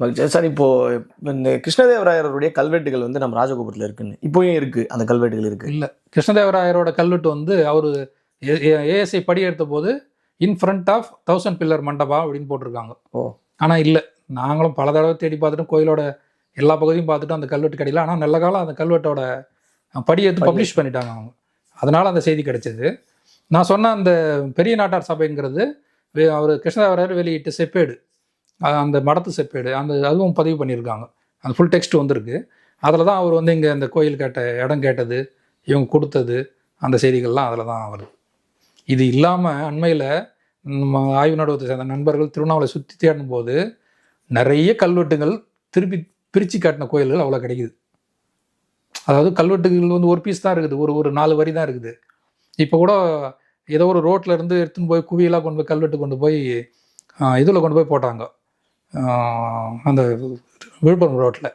மகிழ்ச்சி சார் இப்போ இந்த கிருஷ்ணதேவராயருடைய கல்வெட்டுகள் வந்து நம்ம ராஜகோபுரத்தில் இருக்குன்னு இப்போயும் இருக்கு அந்த கல்வெட்டுகள் இருக்கு. இல்லை. கிருஷ்ணதேவராயரோட கல்வெட்டு வந்து அவர் ஏஎஸ்ஐ படி எடுத்த போது in front of thousand pillar mandapa அப்படின்னு போட்டிருக்காங்க. ஓ. ஆனால் இல்லை. நாங்களும் பல தடவை தேடி பார்த்துட்டு கோயிலோட எல்லா பகுதியும் பார்த்துட்டு அந்த கல்வெட்டு கிடையில ஆனால் நல்ல காலம் அந்த கல்வெட்டோட படி எடுத்து பப்ளிஷ் பண்ணிட்டாங்க அவங்க. அதனால அந்த செய்தி கிடைச்சது. நான் சொன்ன அந்த பெரிய நாட்டார் சபைங்கிறது அவர் கிருஷ்ணதேவராயர் வெளியிட்ட செப்பேடு. அந்த மடத்து செப்பேடு அந்த அதுவும் பதிவு பண்ணியிருக்காங்க. அந்த ஃபுல் டெக்ஸ்ட் வந்திருக்கு. அதில் தான் அவர் வந்து இங்கே அந்த கோயில் கேட்ட இடம் கேட்டது இவங்க கொடுத்தது அந்த செய்திகள்லாம் அதில் தான் வருது. இது இல்லாமல் அண்மையில் நம்ம ஆய்வு நடுவத்தை சேர்ந்த நண்பர்கள் திருவண்ணாமலை சுற்றி தேடும் போது நிறைய கல்வெட்டுகள் திருப்பி பிரித்து காட்டின கோயில்கள் அவ்வளோ கிடைக்குது. அதாவது கல்வெட்டுகள் வந்து ஒரு பீஸ் தான் இருக்குது. ஒரு ஒரு நாலு வரி தான் இருக்குது. இப்போ கூட ஏதோ ஒரு ரோட்டில் இருந்து எடுத்துன்னு போய் குவியலாக கொண்டு போய் கல்வெட்டு கொண்டு போய் இதில் கொண்டு போய் போட்டாங்க. அந்த விழுப்புரம் ரோட்டில்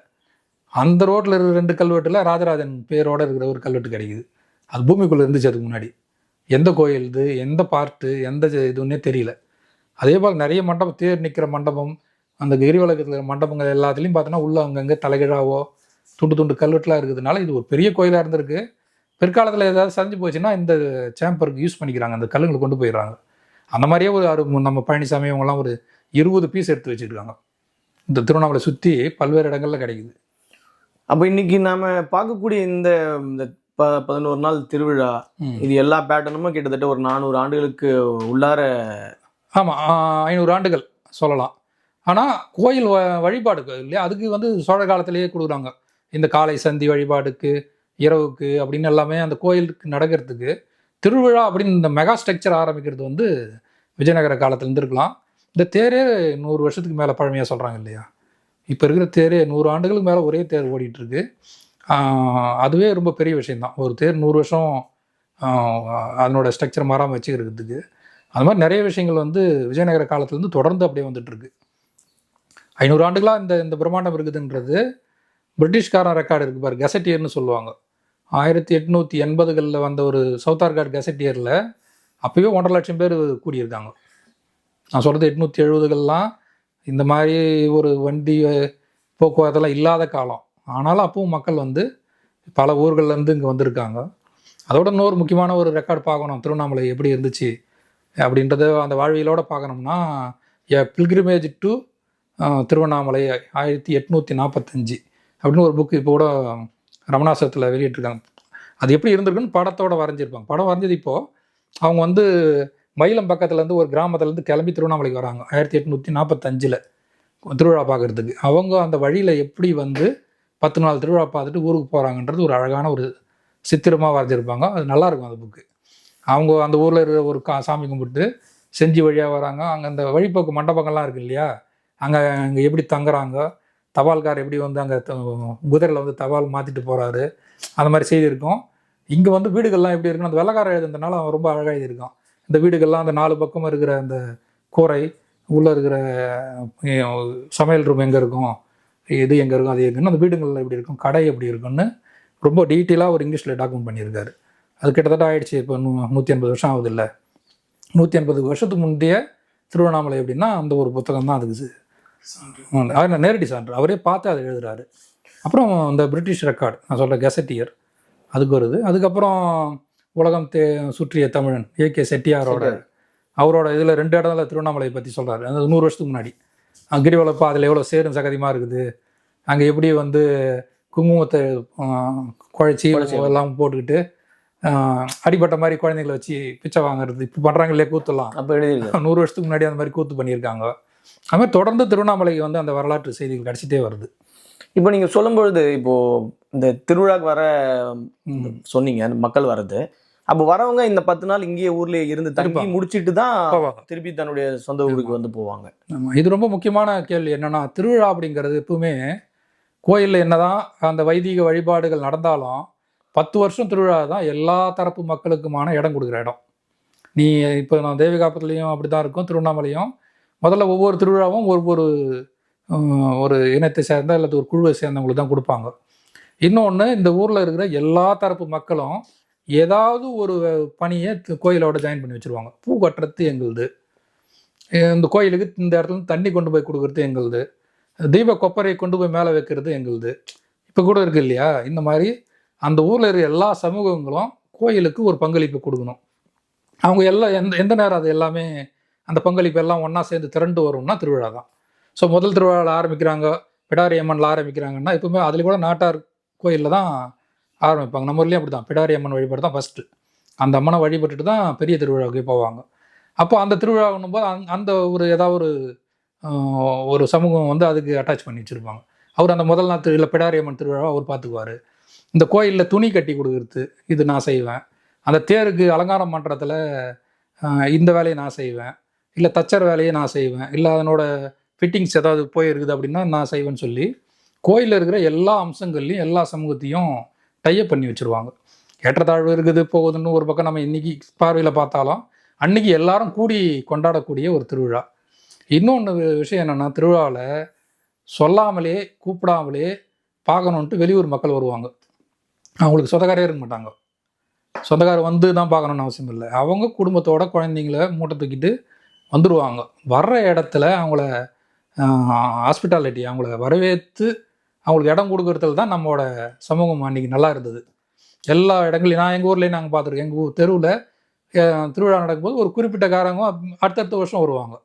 அந்த ரோட்டில் இருக்கிற ரெண்டு கல்வெட்டில் ராஜராஜன் பேரோட இருக்கிற ஒரு கல்வெட்டு கிடைக்குது. அது பூமிக்குள்ளே இருந்துச்சு அதுக்கு முன்னாடி. எந்த கோயில் இது எந்த பார்ட்டு எந்த இதுன்னே தெரியல. அதே போல் நிறைய மண்டபம் தேர் நிற்கிற மண்டபம் அந்த கிரிவலகத்தில் இருக்கிற மண்டபங்கள் எல்லாத்துலேயும் பார்த்தோன்னா உள்ள அங்கங்கே தலைகீழாவோ துண்டு துண்டு கல்வெட்டுலாம் இருக்கிறதுனால இது ஒரு பெரிய கோயிலாக இருந்திருக்கு. பிற்காலத்தில் ஏதாவது சரிஞ்சு போச்சுன்னா இந்த சேம்பருக்கு யூஸ் பண்ணிக்கிறாங்க. அந்த கல்லுங்களை கொண்டு போயிடுறாங்க. அந்த மாதிரியே ஒரு அரு நம்ம பழனிசாமி இவங்கெல்லாம் ஒரு இருபது பீஸ் எடுத்து வச்சுருக்காங்க. இந்த திருவண்ணாமலை சுற்றி பல்வேறு இடங்கள்ல கிடைக்குது. அப்போ இன்னைக்கு நாம பார்க்கக்கூடிய இந்த இந்த ப பதினோரு நாள் திருவிழா. இது எல்லா பேட்டர்னுமே கிட்டத்தட்ட ஒரு நானூறு ஆண்டுகளுக்கு உள்ளார ஆமாம் ஐநூறு ஆண்டுகள் சொல்லலாம். ஆனால் கோயில் வ- வழிபாடுக்கு இல்லையா? அதுக்கு வந்து சோழ காலத்திலேயே கொடுக்குறாங்க. இந்த காலை சந்தி வழிபாடுக்கு இரவுக்கு அப்படின்னு எல்லாமே அந்த கோயிலுக்கு நடக்கிறதுக்கு திருவிழா அப்படின்னு இந்த மெகா ஸ்ட்ரக்சர் ஆரம்பிக்கிறது வந்து விஜயநகர காலத்துல இருந்து இருக்கலாம் இந்த தேரே நூறு வருஷத்துக்கு மேலே பழமையாக சொல்கிறாங்க இல்லையா? இப்போ இருக்கிற தேரே நூறு ஆண்டுகளுக்கு மேலே ஒரே தேர் ஓடிட்டுருக்கு. அதுவே ரொம்ப பெரிய விஷயந்தான் ஒரு தேர் நூறு வருஷம் அதனோட ஸ்ட்ரக்சர் மாறாமல் வச்சுக்கிறதுக்கு. அது மாதிரி நிறைய விஷயங்கள் வந்து விஜயநகர காலத்துலேருந்து தொடர்ந்து அப்படியே வந்துட்டுருக்கு. ஐநூறு ஆண்டுகளாக இந்த இந்த பிரம்மாண்டம் இருக்குதுன்றது பிரிட்டிஷ்காரன் ரெக்கார்டு இருக்குது பாரு கெசட்டியர்னு சொல்லுவாங்க. ஆயிரத்தி எட்நூற்றி எண்பதுகளில் வந்த ஒரு சவுத்தார்காட் கெசட்டியரில் அப்போயே ஒன்றரை லட்சம் பேர் கூடியிருக்காங்க. நான் சொல்கிறது எட்நூற்றி எழுபதுகள்லாம் இந்த மாதிரி ஒரு வண்டி போக்குவரத்தெல்லாம் இல்லாத காலம். ஆனாலும் அப்பவும் மக்கள் வந்து பல ஊர்கள்லேருந்து இங்கே வந்திருக்காங்க. அதோட இன்னொரு முக்கியமான ஒரு ரெக்கார்ட் பார்க்கணும். திருவண்ணாமலை எப்படி இருந்துச்சு அப்படின்றத அந்த வாழ்வியலோட பார்க்கணும்னா எ பில்கிரிமேஜ் டு திருவண்ணாமலை ஆயிரத்தி எட்நூற்றி நாற்பத்தஞ்சு அப்படின்னு ஒரு புக் இப்போ கூட ரமணாசத்தில் வெளியிட்டிருக்காங்க. அது எப்படி இருந்திருக்குன்னு படத்தோடு வரைஞ்சிருப்பாங்க. படம் வரைஞ்சது இப்போது அவங்க வந்து மயிலம் பக்கத்துலேருந்து ஒரு கிராமத்துலேருந்து கிளம்பி திருவண்ணாமலைக்கு வராங்க. ஆயிரத்தி எட்நூற்றி நாற்பத்தஞ்சில் திருவிழா பார்க்குறதுக்கு. அவங்க அந்த வழியில் எப்படி வந்து பத்து நாள் திருவிழா பார்த்துட்டு ஊருக்கு போகிறாங்கன்றது ஒரு அழகான ஒரு சித்திரமாக வரைஞ்சிருப்பாங்க. அது நல்லாயிருக்கும் அந்த புக்கு. அவங்க அந்த ஊரில் இருக்கிற ஒரு கா சாமி கும்பிட்டு செஞ்சி வழியாக வராங்க. அங்கே அந்த வழிபோக்கு மண்டபங்கள்லாம் இருக்கு இல்லையா? அங்கே அங்கே எப்படி தங்குறாங்க? தபால்கார் எப்படி வந்து அங்கே குதிரையில் வந்து தபால் மாற்றிட்டு போகிறாரு அந்த மாதிரி செய்தி இருக்கும் இங்கே வந்து வீடுகள்லாம் எப்படி இருக்குன்னு அந்த வெள்ளக்காரர் எழுதுனதுனால அவன் ரொம்ப அழகாக எழுதியிருக்கான். இந்த வீடுகள்லாம் அந்த நாலு பக்கம் இருக்கிற அந்த கூரை உள்ளே இருக்கிற சமையல் ரூம் எங்கே இருக்கும்? இது எங்கே இருக்கும்? அது எங்கன்னு அந்த வீடுகளில் எப்படி இருக்கும்? கடை எப்படி இருக்கும்னு ரொம்ப டீட்டெயிலாக ஒரு இங்கிலீஷில் டாக்குமெண்ட் பண்ணியிருக்காரு. அது கிட்டத்தட்ட ஆயிடுச்சு. இப்போ நூ நூற்றி ஐம்பது வருஷம் ஆகுது இல்லை. நூற்றி எண்பது வருஷத்துக்கு முந்தைய திருவண்ணாமலை எப்படின்னா அந்த ஒரு புத்தகம் தான் அதுக்கு அவர் நேரடி சான்று. அவரே பார்த்து அதை எழுதுறாரு. அப்புறம் இந்த பிரிட்டிஷ் ரெக்கார்டு நான் சொல்கிற கெசட்டியர் அதுக்கு வருது. அதுக்கப்புறம் உலகம் தே சுற்றிய தமிழன் ஏ கே செட்டியாரோட அவரோட இதில் ரெண்டு இடத்துல திருவண்ணாமலை பற்றி சொல்கிறாரு அது நூறு வருஷத்துக்கு முன்னாடி. அஹ் கிரிவலப்பா அதில் எவ்வளோ சேரும் சகதியமாக இருக்குது? அங்கே எப்படி வந்து குங்குமத்தை குழைச்சி. எல்லாம் போட்டுக்கிட்டு அடிபட்ட மாதிரி குழந்தைங்களை வச்சு பிச்சை வாங்குறது. இப்போ பண்ணுறாங்க இல்லையா எழுதியிருக்காரு நூறு வருஷத்துக்கு முன்னாடி அந்த மாதிரி கூத்து பண்ணியிருக்காங்க. அது மாதிரி தொடர்ந்து திருவண்ணாமலைக்கு வந்து அந்த வரலாற்று செய்திகள் கிடைச்சிட்டே வருது. இப்போ நீங்க சொல்லும்பொழுது இப்போ இந்த திருவிழாக்கு வர சொன்னீங்க மக்கள் வர்றது அப்போ வரவங்க இந்த பத்து நாள் இங்கேயே ஊர்லயே இருந்து தங்கி. முடிச்சிட்டு தான். திருப்பி தன்னுடைய சொந்த ஊருக்கு வந்து போவாங்க. இது ரொம்ப முக்கியமான கேள்வி என்னன்னா திருவிழா அப்படிங்கிறது எப்பவுமே கோயிலில் என்னதான் அந்த வைதிக வழிபாடுகள் நடந்தாலும் பத்து வருஷம் திருவிழா தான் எல்லா தரப்பு மக்களுக்குமான இடம் கொடுக்குற இடம் நீ இப்போ நான் தேவிகாப்பத்துலேயும் அப்படி தான் இருக்கும் திருவண்ணாமலையும் முதல்ல ஒவ்வொரு திருவிழாவும் ஒவ்வொரு ஒரு இனத்தை சேர்ந்த அல்லது ஒரு குழுவை சேர்ந்தவங்களுக்கு தான் கொடுப்பாங்க. இன்னொன்று இந்த ஊரில் இருக்கிற எல்லா தரப்பு மக்களும் ஏதாவது ஒரு பணியை கோயிலோட ஜாயின் பண்ணி வச்சுருவாங்க. பூ கட்டுறது எங்களுது. இந்த கோயிலுக்கு இந்த இடத்துல தண்ணி கொண்டு போய் கொடுக்குறது எங்களுது. தீப கொப்பரையை கொண்டு போய் மேலே வைக்கிறது எங்களுது. இப்போ கூட இருக்கு இல்லையா? இந்த மாதிரி அந்த ஊரில் இருக்கிற எல்லா சமூகங்களும் கோயிலுக்கு ஒரு பங்களிப்பு கொடுக்கணும். அவங்க எல்லாம் எந்த எந்த நேரம் அது எல்லாமே அந்த பங்களிப்பு எல்லாம் ஒன்றா சேர்ந்து திரண்டு வரும்னா திருவிழா தான் ஸோ முதல் திருவிழாவில் ஆரம்பிக்கிறாங்க பிடாரி அம்மனில் ஆரம்பிக்கிறாங்கன்னா எப்பவுமே அதில் கூட நாட்டார் கோயிலில் தான் ஆரம்பிப்பாங்க. நம்ம ஊர்லேயும் அப்படி தான் பிடாரி அம்மன் வழிபாடு தான் ஃபஸ்ட்டு அந்த அம்மனை வழிபட்டுட்டு தான் பெரிய திருவிழாவுக்கு போவாங்க. அப்போ அந்த திருவிழாவுன்னும் போது அந்த- அந்த ஒரு ஏதாவது ஒரு ஒரு சமூகம் வந்து அதுக்கு அட்டாச் பண்ணி வச்சுருப்பாங்க. அவர் அந்த முதல் நாள் திருவிழா பிடாரி அம்மன் திருவிழாவை அவர் பார்த்துக்குவார். இந்த கோயிலில் துணி கட்டி கொடுக்குறது இது நான் செய்வேன். அந்த தேருக்கு அலங்காரம் பண்ணுறதுல இந்த வேலையை நான் செய்வேன். இல்லை தச்சர் வேலையை நான் செய்வேன். இல்லை அதனோட ஃபிட்டிங்ஸ் ஏதாவது போயிருக்குது அப்படின்னா நான் செய்வேன்னு சொல்லி கோயிலில் இருக்கிற எல்லா அம்சங்கள்லையும் எல்லா சமூகத்தையும் டையப் பண்ணி வச்சுருவாங்க. ஏற்றத்தாழ்வு இருக்குது போகுதுன்னு ஒரு பக்கம் நம்ம இன்னைக்கு பார்வையில் பார்த்தாலும் அன்னைக்கு எல்லாரும் கூடி கொண்டாடக்கூடிய ஒரு திருவிழா. இன்னொன்று விஷயம் என்னென்னா திருவிழாவில் சொல்லாமலே கூப்பிடாமலே பார்க்கணுன்ட்டு வெளியூர் மக்கள் வருவாங்க. அவங்களுக்கு சொந்தக்காரே இருக்க மாட்டாங்க. சொந்தக்காரர் வந்து தான் பார்க்கணுன்னு அவசியம் இல்லை. அவங்க குடும்பத்தோட குழந்தைங்கள மூட்டை தூக்கிட்டு வந்துடுவாங்க வர்ற இடத்துல அவங்கள ஹாஸ்பிட்டாலிட்டி அவங்கள வரவேற்று அவங்களுக்கு இடம் கொடுக்கறதுல தான் நம்மளோட சமூகம் அன்றைக்கி நல்லா இருந்தது. எல்லா இடங்களையும் நான் எங்கள் ஊர்லேயே நாங்கள் பார்த்துருக்கோம். எங்கள் ஊர் தெருவில் திருவிழா நடக்கும்போது ஒரு குறிப்பிட்ட காரங்க அடுத்தடுத்த வருஷம் வருவாங்க.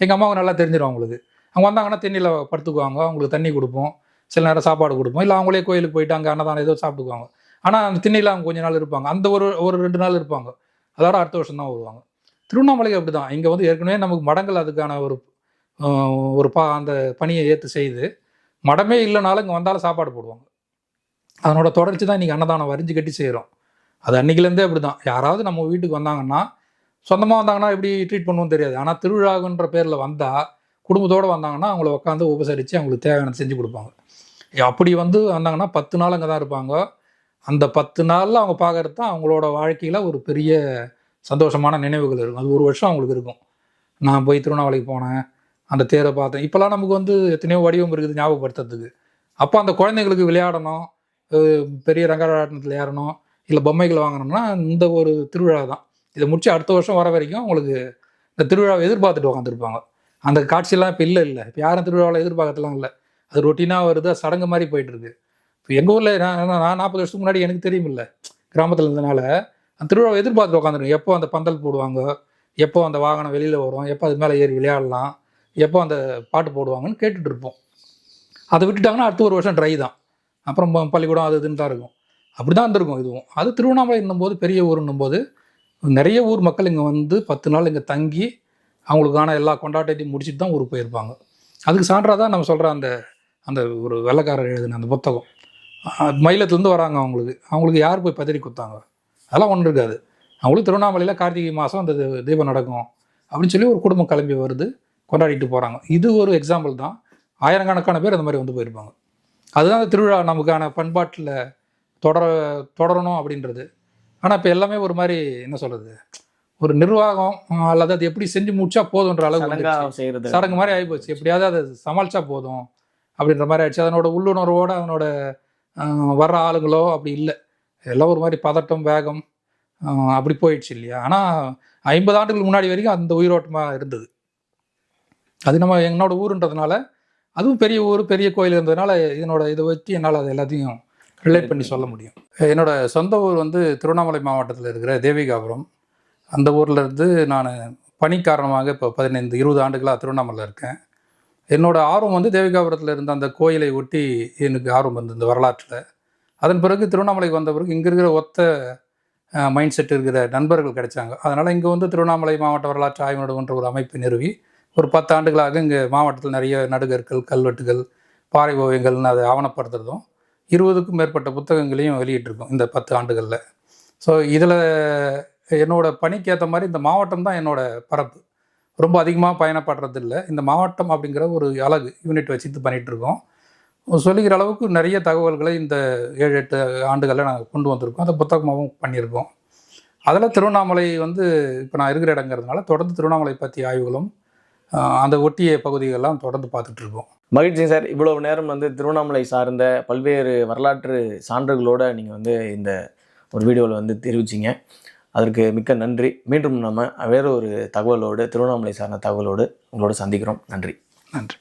எங்கள் அம்மாவுக்கு நல்லா தெரிஞ்சிடும் அவங்களுக்கு. அவங்க வந்தாங்கன்னா தண்ணியில் படுத்துக்குவாங்க. அவங்களுக்கு தண்ணி கொடுப்போம். சில நேரம் சாப்பாடு கொடுப்போம். இல்லை அவங்களே கோயிலுக்கு போயிட்டு அங்கே அன்னதானம் ஏதோ சாப்பிட்டுக்குவாங்க. ஆனால் அந்த திண்ணையில் அவங்க கொஞ்ச நாள் இருப்பாங்க. அந்த ஒரு ஒரு ரெண்டு நாள் இருப்பாங்க. அதோட அடுத்த வருஷம் தான் வருவாங்க. திருவண்ணாமலைக்கு அப்படி தான் இங்கே வந்து ஏற்கனவே நமக்கு மடங்கள் அதுக்கான ஒரு ஒரு பா அந்த பணியை ஏற்று செய்து மடமே இல்லைனாலும் இங்கே வந்தாலும் சாப்பாடு போடுவாங்க. அதனோட தொடர்ச்சி தான் இன்றைக்கி அன்னதானம் வரிஞ்சு கட்டி செய்கிறோம் அது அன்றைக்கிலேருந்தே அப்படி தான் யாராவது நம்ம வீட்டுக்கு வந்தாங்கன்னா சொந்தமாக வந்தாங்கன்னா எப்படி ட்ரீட் பண்ணுவோம் தெரியாது. ஆனால் திருவிழாகுன்ற பேரில் வந்தால் குடும்பத்தோடு வந்தாங்கன்னா அவங்கள உட்காந்து உபசரித்து அவங்களுக்கு தேவையானது செஞ்சு கொடுப்பாங்க. அப்படி வந்து வந்தாங்கன்னா பத்து நாள் அங்கே தான் இருப்பாங்க. அந்த பத்து நாளில் அவங்க பார்க்கறது தான் அவங்களோட வாழ்க்கையில் ஒரு பெரிய சந்தோஷமான நினைவுகள் இருக்கும். அது ஒரு வருஷம் அவங்களுக்கு இருக்கும். நான் போய் திருவண்ணாமலைக்கு போனேன். அந்த தேரை பார்த்தேன். இப்போல்லாம் நமக்கு வந்து எத்தனையோ வடிவம் இருக்குது ஞாபகப்படுத்துறதுக்கு. அப்போ அந்த குழந்தைங்களுக்கு விளையாடணும் பெரிய ரங்கராட்டனத்தில் ஏறணும் இல்லை பொம்மைகள் வாங்கணும்னா இந்த ஒரு திருவிழா தான். இதை முடிச்சு அடுத்த வருஷம் வர வரைக்கும் உங்களுக்கு இந்த திருவிழாவை எதிர்பார்த்துட்டு உட்காந்துருப்பாங்க அந்த காட்சியெல்லாம் இப்போ இல்லை இல்லை. இப்போ யாரும் திருவிழாவில் எதிர்பார்க்கறதுலாம் இல்லை. அது ரொட்டீனாக வருது சடங்கு மாதிரி போயிட்டு இருக்கு இப்போ எங்கள் ஊரில் நான் நான் நாற்பது வருஷத்துக்கு முன்னாடி எனக்கு தெரியும் இல்லை கிராமத்தில் இருந்தனால அந்த திருவிழாவை எதிர்பார்த்து உட்காந்துருக்கேன் எப்போ அந்த பந்தல் போடுவாங்க எப்போ அந்த வாகனம் வெளியில் வரும் எப்போ அது மேலே ஏறி விளையாடலாம் எப்போ அந்த பாட்டு போடுவாங்கன்னு கேட்டுட்டு இருப்போம். அதை விட்டுட்டாங்கன்னா அடுத்த ஒரு வருஷம் ட்ரை தான். அப்புறம் ப- பள்ளிக்கூடம் அது இதுன்னு தான் இருக்கும். அப்படி தான் இருந்திருக்கும் இதுவும். அது திருவண்ணாமலை என்னும்போது பெரிய ஊருன்னும் போது நிறைய ஊர் மக்கள் இங்கே வந்து பத்து நாள் இங்கே தங்கி அவங்களுக்கான எல்லா கொண்டாட்டத்தையும் முடிச்சுட்டு தான் ஊருக்கு போயிருப்பாங்க. அதுக்கு சான்றாக தான் நம்ம சொல்கிற அந்த அந்த ஒரு வெள்ளைக்காரர் எழுதின அந்த புத்தகம். மயிலத்துலேருந்து வராங்க அவங்களுக்கு. அவங்களுக்கு யார் போய் பதறி கொடுத்தாங்க அதெல்லாம் ஒன்றும் இருக்காது. அவங்களுக்கு திருவண்ணாமலையில் கார்த்திகை மாதம் அந்த தீபம் நடக்கும். அப்படின்னு சொல்லி ஒரு குடும்பம் கிளம்பி வருது. கொண்டாடிட்டு போகிறாங்க இது ஒரு எக்ஸாம்பிள் தான். ஆயிரக்கணக்கான பேர் அந்த மாதிரி வந்து போயிருப்பாங்க. அதுதான் அந்த திருவிழா நமக்கான பண்பாட்டில் தொடர தொடரணும் அப்படின்றது. ஆனால் இப்போ எல்லாமே ஒரு மாதிரி என்ன சொல்கிறது ஒரு நிர்வாகம் அல்லது அது எப்படி செஞ்சு முடிச்சா போதுன்ற அளவு சடங்கா மாதிரி ஆகிப்போச்சு எப்படியாவது அதை சமாளிச்சா போதும் அப்படின்ற மாதிரி ஆயிடுச்சு. அதனோட உள்ளுணர்வோட அதனோட வர்ற ஆளுங்களோ அப்படி இல்லை. எல்லாம் ஒரு மாதிரி பதட்டம் வேகம் அப்படி போயிடுச்சு இல்லையா? ஆனால் ஐம்பது ஆண்டுகளுக்கு முன்னாடி வரைக்கும் அந்த உயிரோட்டமாக இருந்தது. அது நம்ம என்னோட ஊருன்றதுனால அதுவும் பெரிய ஊர் பெரிய கோயில் இருந்ததுனால இதனோட இதை வச்சு என்னால் அது எல்லாத்தையும் ரிலேட் பண்ணி சொல்ல முடியும். என்னோட சொந்த ஊர் வந்து திருவண்ணாமலை மாவட்டத்தில் இருக்கிற தேவிகாபுரம். அந்த ஊர்ல இருந்து நான் பணி காரணமாக இப்போ பதினைந்து இருபது ஆண்டுகளாக திருவண்ணாமலையில் இருக்கேன். என்னோட ஆர்வம் வந்து தேவிகாபுரத்தில் இருந்த அந்த கோயிலை ஒட்டி எனக்கு ஆர்வம் இருந்தது இந்த வரலாற்றில். அதன் பிறகு திருவண்ணாமலைக்கு வந்த பிறகு இங்கே இருக்கிற ஒத்த மைண்ட் செட் இருக்கிற நண்பர்கள் கிடைச்சாங்க. அதனால் இங்கே வந்து திருவண்ணாமலை மாவட்ட வரலாற்று ஆய்வு நடுவன்ற ஒரு அமைப்பை நிறுவி ஒரு பத்து ஆண்டுகளாக இங்கே மாவட்டத்தில் நிறைய நடுகற்கள் கல்வெட்டுகள் பாறை ஓவியங்கள்னு அதை ஆவணப்படுத்துறதும் இருபதுக்கும் மேற்பட்ட புத்தகங்களையும் வெளியிட்டிருக்கோம் இந்த பத்து ஆண்டுகளில். ஸோ இதில் என்னோட பணிக்கு ஏற்ற மாதிரி இந்த மாவட்டம் தான் என்னோட பரப்பு. ரொம்ப அதிகமாக பயணப்படுறது இல்லை இந்த மாவட்டம் அப்படிங்கிற ஒரு அழகு யூனிட் வச்சுட்டு பண்ணிகிட்ருக்கோம் இருக்கோம் சொல்லிக்கிற அளவுக்கு நிறைய தகவல்களை இந்த ஏழு எட்டு ஆண்டுகளில் நாங்கள் கொண்டு வந்திருக்கோம். அதை புத்தகமாகவும் பண்ணியிருக்கோம். அதில் திருவண்ணாமலை வந்து இப்போ நான் இருக்கிற இடங்கிறதுனால தொடர்ந்து திருவண்ணாமலை பற்றி ஆய்வுகளும் அந்த ஒட்டிய பகுதிகளெல்லாம் தொடர்ந்து பார்த்துட்டு இருக்கோம் மகிழ்ச்சி சார். இவ்வளவு நேரம் வந்து திருவண்ணாமலை சார்ந்த பல்வேறு வரலாற்று சான்றுகளோட நீங்கள் வந்து இந்த ஒரு வீடியோவில் வந்து தெரிவிச்சிங்க. அதற்கு மிக்க நன்றி. மீண்டும் நம்ம வேற ஒரு தகவலோடு திருவண்ணாமலை சார்ந்த தகவலோடு உங்களோட சந்திக்கிறோம். நன்றி. நன்றி.